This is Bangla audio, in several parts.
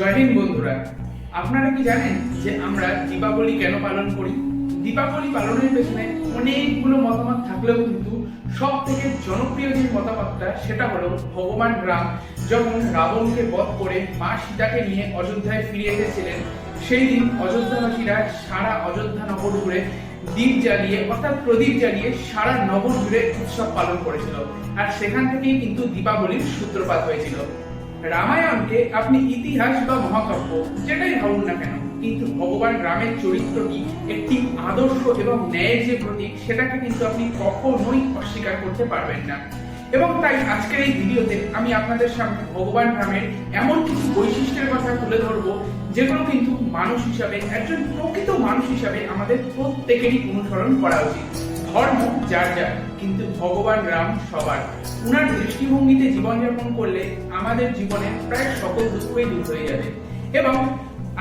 জয় হিন্দ বন্ধুরা, আপনারা কি জানেন যে আমরা দীপাবলি কেন পালন করি? দীপাবলি পালনের পেছনে অনেকগুলো মতামত থাকলেও কিন্তু সব থেকে জনপ্রিয় যে মতামতটা, সেটা হলো ভগবান রাম যখন রাবণকে বধ করে মা সীতাকে নিয়ে অযোধ্যায় ফিরে এসেছিলেন, সেই দিন অযোধ্যাবাসীরা সারা অযোধ্যা নগর ঘুরে দ্বীপ জ্বালিয়ে, অর্থাৎ প্রদীপ জ্বালিয়ে সারা নগর জুড়ে উৎসব পালন করেছিল। আর সেখান থেকেই কিন্তু দীপাবলির সূত্রপাত হয়েছিল। রামায়ণকে আপনি ইতিহাস বা মহাকাব্য, যেটাই ভাবুন না কেন, কিন্তু ভগবান রামের চরিত্রটি একটি আদর্শ এবং ন্যায়ের যে প্রতীক, সেটাকে কিন্তু আপনি কখনোই অস্বীকার করতে পারবেন না। এবং তাই আজকের এই ভিডিওতে আমি আপনাদের সামনে ভগবান রামের এমন কিছু বৈশিষ্ট্যের কথা তুলে ধরবো, যেগুলো কিন্তু মানুষ হিসাবে, একজন প্রকৃত মানুষ হিসাবে আমাদের প্রত্যেকেরই অনুসরণ করা উচিত। ধর্ম যার যার কিন্তু ভগবান রাম সবার। উনার দৃষ্টিভঙ্গিতে জীবনযাপন করলে আমাদের জীবনের প্রায় সকল দুঃখই দূর হয়ে যাবে। এবং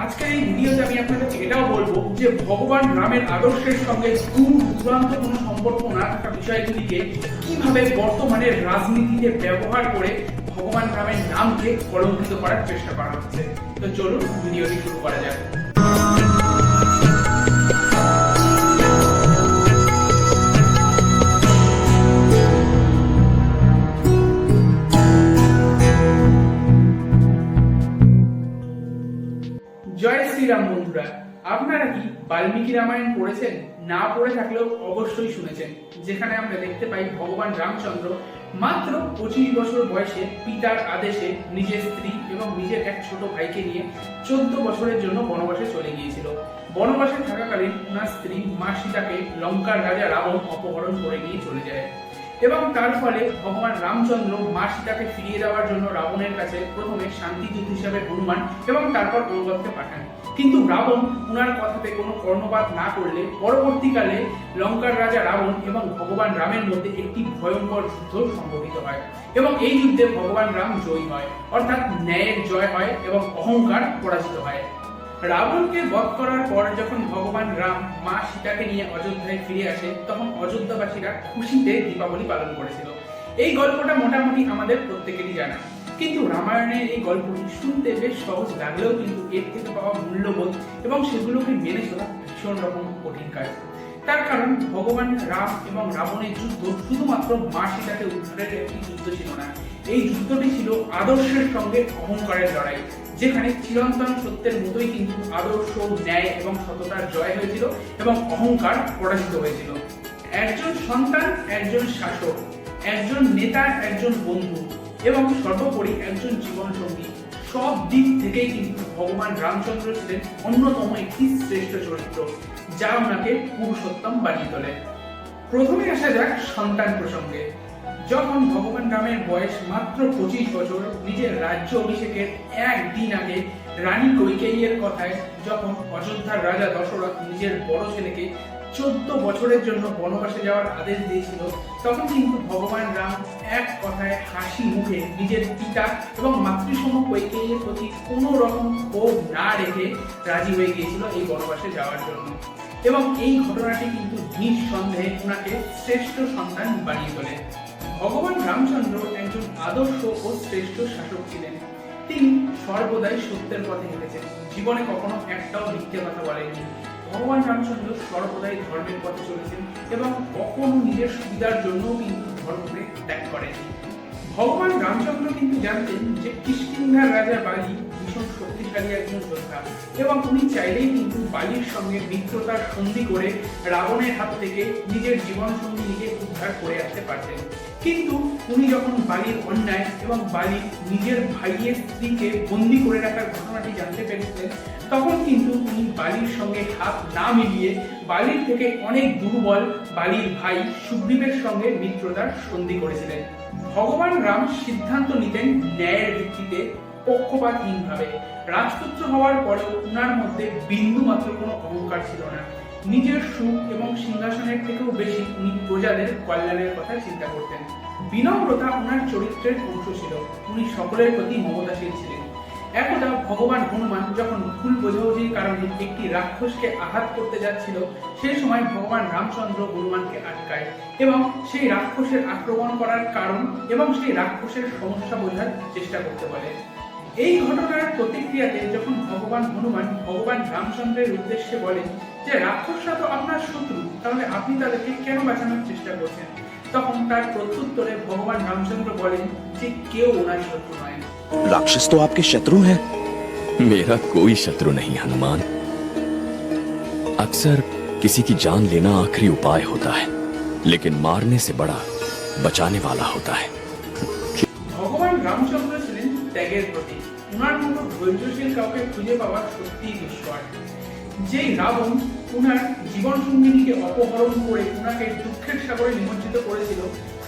আজকের এই ভিডিওতে আমি আপনাদেরকে এটাও বলব যে ভগবান রামের আদর্শের সঙ্গে দূর দূরান্ত কোনো সম্পর্ক না থাকা বিষয়গুলিকে কীভাবে বর্তমানে রাজনীতিতে ব্যবহার করে ভগবান রামের নামকে কলঙ্কিত করার চেষ্টা করা হচ্ছে। তো চলুন ভিডিওটি শুরু করা যাক। শ্রীরাম বন্ধুরা, আপনারা কি বাল্মীকি রামায়ণ পড়েছেন? না পড়ে থাকলেও অবশ্যই শুনেছেন, যেখানে আমরা দেখতে পাই ভগবান রামচন্দ্র মাত্র পঁচিশ বছর বয়সে পিতার আদেশে নিজের স্ত্রী এবং নিজের এক ছোট ভাইকে নিয়ে চোদ্দ বছরের জন্য বনবাসে চলে গিয়েছিল। বনবাসে থাকাকালীন ওনার স্ত্রী মা সীতাকে লঙ্কার রাজা রাবণ অপহরণ করে নিয়ে চলে যায় এবং তার ফলে ভগবান রামচন্দ্র মা সীতাকে ফিরিয়ে দেওয়ার জন্য রাবণের কাছে প্রথমে শান্তিদূত হিসাবে হনুমান এবং তারপর অনুগতকে পাঠান। কিন্তু রাবণ উনার কথাতে কোনো কর্ণপাত না করলে পরবর্তীকালে লঙ্কার রাজা রাবণ এবং ভগবান রামের মধ্যে একটি ভয়ঙ্কর যুদ্ধ সংঘটিত হয় এবং এই যুদ্ধে ভগবান রাম জয়ী হয়, অর্থাৎ ন্যায়ের জয় হয় এবং অহংকার পরাজিত হয়। রাবণকে বধ করার পর যখন ভগবান রাম মা সীতাকে নিয়ে অযোধ্যায় ফিরে আসে, তখন অযোধ্যাবাসীরা খুশিতে দীপাবলি পালন করেছিল। এই গল্পটা মোটামুটি আমাদের প্রত্যেকেরই জানা। কিন্তু রামায়ণের এই গল্পটি শুনতে বেশ সহজ লাগলেও কিন্তু এর থেকে পাওয়া মূল্যবোধ এবং সেগুলোকে মেনে চলা ভীষণ রকম কঠিন কাজ। তার কারণ ভগবান রাম এবং রাবণের যুদ্ধ শুধুমাত্র মা সীতাকে উদ্ধারের একটি যুদ্ধ ছিল না। এই যুদ্ধটি ছিল আদর্শের সঙ্গে অহংকারের লড়াই, যেখানে চিরন্তন সত্যের মতোই কিন্তু আদর্শ, ন্যায় এবং সততার জয় হয়েছিল এবং অহংকার পরাজিত হয়েছিল। একজন সন্তান, একজন শাসক, একজন নেতা, একজন বন্ধু এবং সর্বোপরি একজন জীবন সঙ্গী সব দিক থেকেই কিন্তু ভগবান রামচন্দ্র ছিলেন অন্যতম একটি শ্রেষ্ঠ চরিত্র, যা ওনাকে পুরুষোত্তম বানিয়ে তোলে। প্রথমে আসা যাক সন্তান প্রসঙ্গে। যখন ভগবান রামের বয়স মাত্র পঁচিশ বছর, নিজের রাজ্য অভিষেকের একদিন আগে রানী কৈকেয়ীর কথায় যখন অযোধ্যার রাজা দশরথ নিজের বড় ছেলেকে চোদ্দ বছরের জন্য বনবাসে যাওয়ার আদেশ দিয়েছিল, তখন কিন্তু ভগবান রাম এক কথায় হাসি মুখে নিজের পিতা এবং মাতৃসম কৈকেয়ীর প্রতি কোনো রকম ক্ষোভ না রেখে রাজি হয়ে গিয়েছিল এই বনবাসে যাওয়ার জন্য। এবং এই ঘটনাটি কিন্তু নিঃসন্দেহে ওনাকে শ্রেষ্ঠ সন্তান বানিয়ে তোলে। ভগবান রামচন্দ্র একজন আদর্শ ও শ্রেষ্ঠ শাসক ছিলেন। তিনি সর্বদাই সত্যের পথে হেঁটেছেন। জীবনে কখনো একটাও মিথ্যে কথা বলেননি। ভগবান রামচন্দ্র সর্বদাই ধর্মের পথে চলেছেন এবং কখনো নিজের সুবিধার জন্য কিন্তু ধর্মকে ত্যাগ করেন ভগবান রামচন্দ্র কিন্তু জানতেন যে কিষ্কিন্ধার রাজা বালি ভীষণ শক্তিশালী একজন যোদ্ধা এবং উনি চাইলেই কিন্তু বালির সঙ্গে মিত্রতার সন্ধি করে রাবণের হাত থেকে নিজের জীবন সঙ্গীকে উদ্ধার করে আসতে পারতেন কিন্তু উনি যখন বালির অন্যায় এবং বালির নিজের ভাইয়ের স্ত্রীকে বন্দি করে রাখার ঘটনাটি জানতে পেরেছিলেন তখন কিন্তু উনি বালির সঙ্গে হাত না মিলিয়ে বালির থেকে অনেক দুর্বল বালির ভাই সুগ্রীবের সঙ্গে মিত্রতার সন্ধি করেছিলেন ভগবান রাম সিদ্ধান্ত নিতেন ন্যায়ের ভিত্তিতে পক্ষপাতহীনভাবে। রাজপুত্র হওয়ার পরেও উনার মধ্যে বিন্দু মাত্র কোনো অহংকার ছিল না। নিজের সুখ এবং সিংহাসনের থেকেও বেশি উনি প্রজাদের কল্যাণের কথা চিন্তা করতেন। বিনম্রতা ওনার চরিত্রের অংশ ছিল। উনি সকলের প্রতি মমতাশীল ছিলেন। একদা ভগবান হনুমান যখন ভুল বোঝাবুঝির কারণে একটি রাক্ষসকে আঘাত করতে যাচ্ছিল, সেই সময় ভগবান রামচন্দ্র হনুমানকে আটকায় এবং সেই রাক্ষসের আক্রমণ করার কারণ এবং সেই রাক্ষসের সমস্যা বোঝার চেষ্টা করতে বলে। এই ঘটনার প্রতিক্রিয়াতে যখন ভগবান হনুমান ভগবান রামচন্দ্রের উদ্দেশ্যে বলেন যে রাক্ষসরা তো আপনার শত্রু তাহলে আপনি তাদেরকে কেন বাঁচানোর চেষ্টা করছেন তখন তার প্রত্যুত্তরে ভগবান রামচন্দ্র বলেন যে কেউ ওনার শত্রু নয় राक्षस तो आपके शत्रु हैं मेरा कोई शत्रु नहीं हनुमान अक्सर किसी की जान लेना आखिरी उपाय होता है लेकिन मारने से बड़ा बचाने वाला होता है ভগবান রামচন্দ্র ছিলেন ত্যাগের প্রতীক উনার মতো ধৈর্যশীল কাউকে খুঁজে পাওয়া সত্যিই দুষ্কর যেই রাবণ উনার জীবন সঙ্গিনীকে অপহরণ করে উনাকে দুঃখের সাগরে নিমজ্জিত করেছিল,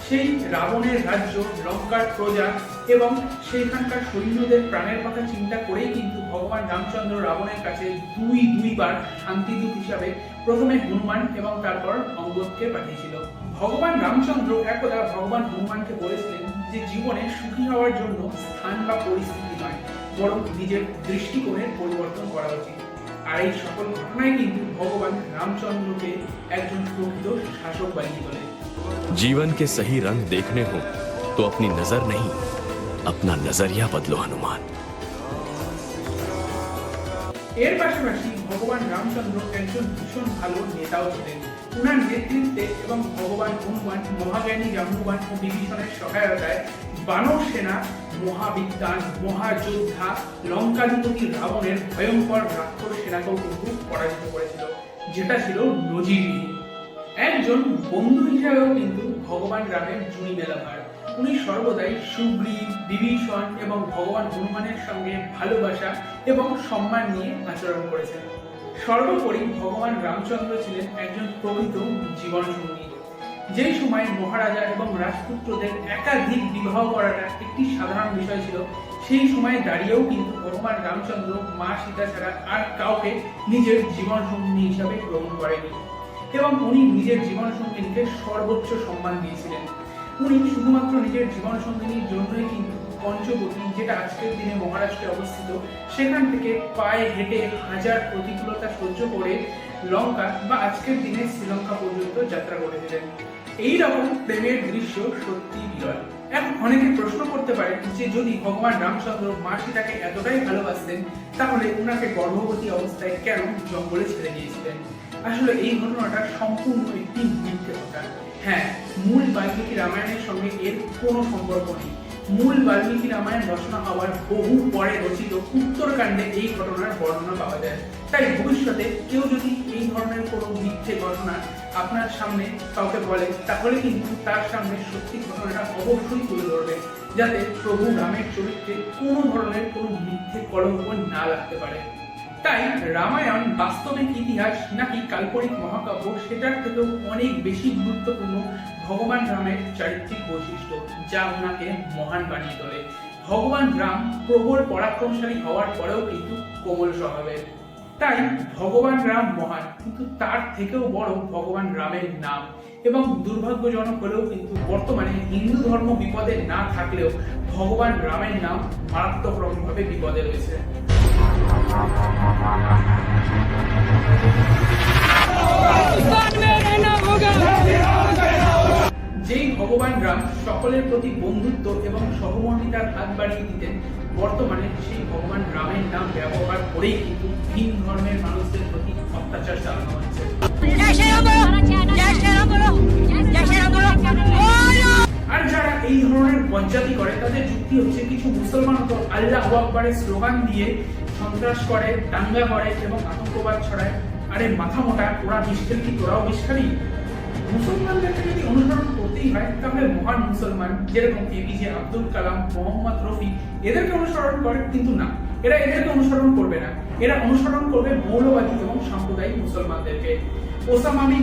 সেই রাবণের রাজ্য, লঙ্কার প্রজা এবং সেইখানকার সৈন্যদের প্রাণের কথা চিন্তা করেই কিন্তু ভগবান রামচন্দ্র রাবণের কাছে দুই, দুইবার শান্তিদূত হিসাবে প্রথমে হনুমান এবং তারপর অঙ্গদকে পাঠিয়েছিল। ভগবান রামচন্দ্র একদা ভগবান হনুমানকে বলেছিলেন যে জীবনে সুখী হওয়ার জন্য স্থান বা পরিস্থিতি বরং নিজের দৃষ্টিকোণের পরিবর্তন করা উচিত আর এই সকল ঘটনায় কিন্তু ভগবান রামচন্দ্রকে একজন প্রকৃত শাসক বানিয়ে তোলে जीवन के सही रंग देखने हो तो अपनी नजर नहीं अपना नजरिया बदलो हनुमान এর পাশাপাশি ভগবান রামচন্দ্র একজন ভীষণ ভালো নেতাও ছিলেন উনার নেতৃত্বে এবং ভগবান হনুমান মহাজ্ঞানী জাম্বুবান ও বিভীষণের সহায়তায় বানর সেনা মহাবিদ্যান মহাযোদ্ধা, লঙ্কাধিপতি রাবণের ভয়ঙ্কর রাক্ষস সেনাকেও কিন্তু পরাজিত করেছিল, যেটা ছিল নজিরবিহীন একজন বন্ধু হিসাবেও কিন্তু ভগবান রামের মেলা ভার উনি সর্বদাই সুগ্রীব, বিভীষণ এবং ভগবান হনুমানের সঙ্গে ভালোবাসা এবং সম্মান নিয়ে আচরণ করেছেন। সর্বোপরি ভগবান রামচন্দ্র ছিলেন একজন প্রকৃত জীবন সঙ্গী যেই সময় মহারাজা এবং রাজপুত্রদের একাধিক বিবাহ করাটা একটি সাধারণ বিষয় ছিল, সেই সময় দাঁড়িয়েও কিন্তু ভগবান রামচন্দ্র মা সীতা ছাড়া আর কাউকে নিজের জীবন সঙ্গী হিসাবে গ্রহণ করেনি এবং উনি নিজের জীবন সঙ্গিনীকে সর্বোচ্চ সম্মান দিয়েছিলেন। উনি শুধুমাত্র নিজের জীবন সঙ্গিনীর জন্যই কিন্তু পঞ্চবতী যেটা আজকের দিনে মহারাষ্ট্রে অবস্থিত, সেখান থেকে পায়ে হেঁটে হাজার প্রতিকূলতা সহ্য করে লঙ্কা বা আজকের দিনে শ্রীলঙ্কা পর্যন্ত যাত্রা করেছিলেন এই রকম প্রেমের দৃশ্য সত্যি বিরল। এখন অনেকে প্রশ্ন করতে পারে যে যদি ভগবান রামচন্দ্র মা সীতাকে এতটাই ভালোবাসতেন, তাহলে উনাকে গর্ভবতী অবস্থায় কেন জঙ্গলে ছেড়ে দিয়েছিলেন? আসলে এই ঘটনাটা সম্পূর্ণ একটি মিথ্যে কথা হ্যাঁ মূল বাল্মীকি রামায়ণের সঙ্গে এর কোনো সম্পর্ক নেই। মূল বাল্মীকি রামায়ণ রচনা হওয়ার বহু পরে রচিত উত্তরকাণ্ডে এই ঘটনার বর্ণনা পাওয়া যায়। তাই ভবিষ্যতে কেউ যদি এই ধরনের কোনো মিথ্যে ঘটনা আপনার সামনে কাউকে বলে, তাহলে কিন্তু তার সামনে সত্যি ঘটনাটা অবশ্যই তুলে ধরবে, যাতে প্রভু রামের চরিত্রে কোনো ধরনের কোনো মিথ্যে কলঙ্ক না লাগতে পারে। তাই রামায়ণ বাস্তবিক ইতিহাস নাকি কাল্পনিক মহাকাব্য, সেটার থেকেও অনেক বেশি গুরুত্বপূর্ণ ভগবান রামের চারিত্রিক বৈশিষ্ট্য, যা ওনাকে মহান বানিয়ে তোলে। ভগবান রাম প্রবল পরাক্রমশালী হওয়ার পরেও কিন্তু কোমল স্বভাবের। তাই ভগবান রাম মহান, কিন্তু তার থেকেও বড় ভগবান রামের নাম। এবং দুর্ভাগ্যজনক হলেও কিন্তু বর্তমানে হিন্দু ধর্ম বিপদে না থাকলেও ভগবান রামের নাম মারাত্মক রকমভাবে বিপদে রয়েছে। যেই ভগবান রাম সকলের প্রতি বন্ধুত্ব এবং সহমর্মিতার হাত বাড়িয়ে দিতেন বর্তমানে সেই ভগবান রামের নাম ব্যবহার করেই কিন্তু ভিন ধর্মের মানুষদের প্রতি অত্যাচার চালানো হচ্ছে। আর যারা এই ধরনের পঞ্চায়েতি করে তাদের যুক্তি হচ্ছে কিছু মুসলমান তো আল্লাহ আকবরের স্লোগান দিয়ে সন্ত্রাস করে দাঙ্গা করে এবং আতঙ্কবাদ ছড়ায়। আরে মাথা মোটা ওরা বিষ্কারি কি তোরাও বিষ্কারি মুসলমানদেরকে যদি অনুসরণ মহান মুসলমান যেরকম এপিজে আব্দুল কালাম, মোহাম্মদ রফি এদেরকে অনুসরণ করে কিন্তু না। এরা এদেরকে অনুসরণ করবে না। এরা অনুসরণ করবে মৌলবাদী এবং সাম্প্রদায়িক মুসলমানদেরকে।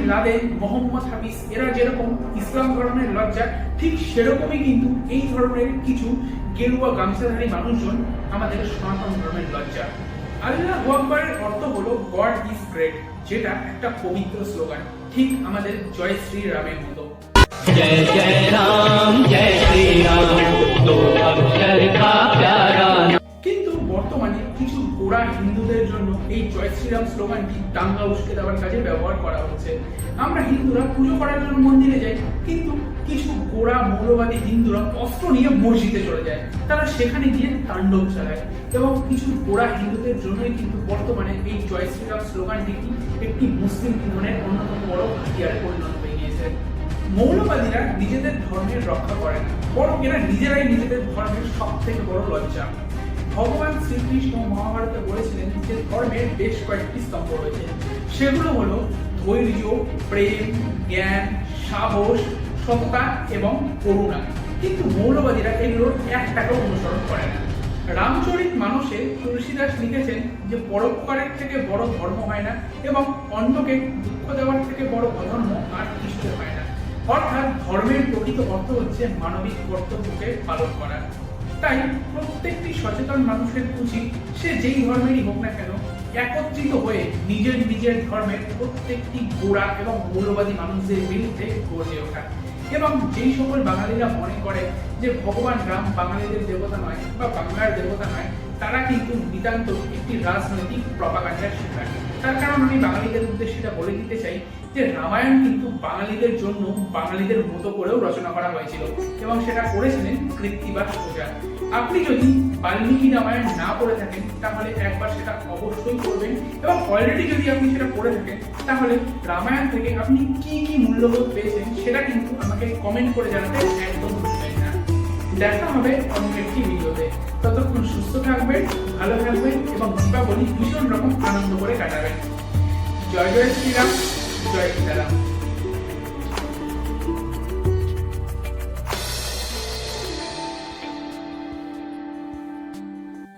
লাদেন, মোহাম্মদ হাফিজ, এরা যেরকম ইসলাম ধর্মের লজ্জা, ঠিক সেরকমই কিন্তু এই ধরনের কিছু গেরুয়া গামছাধারী মানুষজন আমাদের সনাতন ধর্মের লজ্জা। আল্লাহ আকবরের অর্থ হলো গড ইজ গ্রেট যেটা একটা পবিত্র স্লোগান। ঠিক আমাদের জয় শ্রী রামের মতো। जय जय राम जय श्री राम दो अक्षर का प्यारा नाम। কিন্তু বর্তমানে কিছু গোড়া হিন্দুদের জন্য এই জয় শ্রীরাম স্লোগানটি দাঙ্গা উস্কে দেওয়ার কাজে ব্যবহার করা হচ্ছে আমরা হিন্দুরা পুজো করার জন্য মন্দিরে যাই কিন্তু কিছু গোড়া মৌলবাদী হিন্দুরা অস্ত্র নিয়ে মসজিদে চলে যায় তারা সেখানে গিয়ে তাণ্ডব চালায় এবং কিছু গোড়া হিন্দুদের জন্যই কিন্তু বর্তমানে এই জয় শ্রীরাম স্লোগানটি একটি মুসলিম জীবনের অন্যতম বড় হাতিয়ারে পরিণত হয়ে গিয়েছে মৌলবাদীরা নিজেদের ধর্মের রক্ষা করে না বরং এরা নিজেরাই নিজেদের ধর্মের সব থেকে বড় লজ্জা। ভগবান শ্রীকৃষ্ণ মহাভারতে বলেছিলেন যে ধর্মের বেশ কয়েকটি স্তম্ভ রয়েছে। সেগুলো হলো ধৈর্য, প্রেম, জ্ঞান, সাহস, সততা এবং করুণা। কিন্তু মৌলবাদীরা এগুলোর একটাকেও অনুসরণ করে না। রামচরিত মানুষে তুলসীদাস লিখেছেন যে পরোপকারের থেকে বড় ধর্ম হয় না এবং অন্যকে দুঃখ দেওয়ার থেকে বড় অধর্ম আর কিছু হয় না। অর্থাৎ ধর্মের প্রকৃত অর্থ হচ্ছে মানবিক কর্তব্যকে পালন করা। তাই প্রত্যেকটি সচেতন মানুষের উচিত সে যেই ধর্মেরই হোক না কেন একত্রিত হয়ে নিজের নিজের ধর্মের প্রত্যেকটি গোড়া এবং মৌলবাদী মানুষদের বিরুদ্ধে গর্জে ওঠা। এবং যেই সকল বাঙালিরা মনে করে যে ভগবান রাম বাঙালিদের দেবতা নয় বা বাংলার দেবতা নয়, তারা কিন্তু নিতান্ত একটি রাজনৈতিক প্রপাগান্ডার শিকার। তার কারণ আমি বাঙালিদের উদ্দেশ্যে বলে দিতে চাই যে রামায়ণ কিন্তু বাঙালিদের জন্য বাঙালিদের মতো করেও রচনা করা হয়েছিল এবং সেটা করেছিলেন কৃত্তিবাস ওঝা আপনি যদি বাল্মীকি রামায়ণ না পড়ে থাকেন, তাহলে একবার সেটা অবশ্যই করবেন এবং অলরেডি যদি আপনি সেটা পড়ে থাকেন, তাহলে রামায়ণ থেকে আপনি কি কি মূল্যবোধ পেয়েছেন সেটা কিন্তু আমাকে কমেন্ট করে জানাতে একদম দেখা হবে অন্য একটি ভিডিওতে। ততক্ষণ সুস্থ থাকবেন, ভালো থাকবেন এবং দীপাবলি ভীষণ রকম আনন্দ করে কাটাবেন। জয় জয় শ্রীরাম। 对，漂亮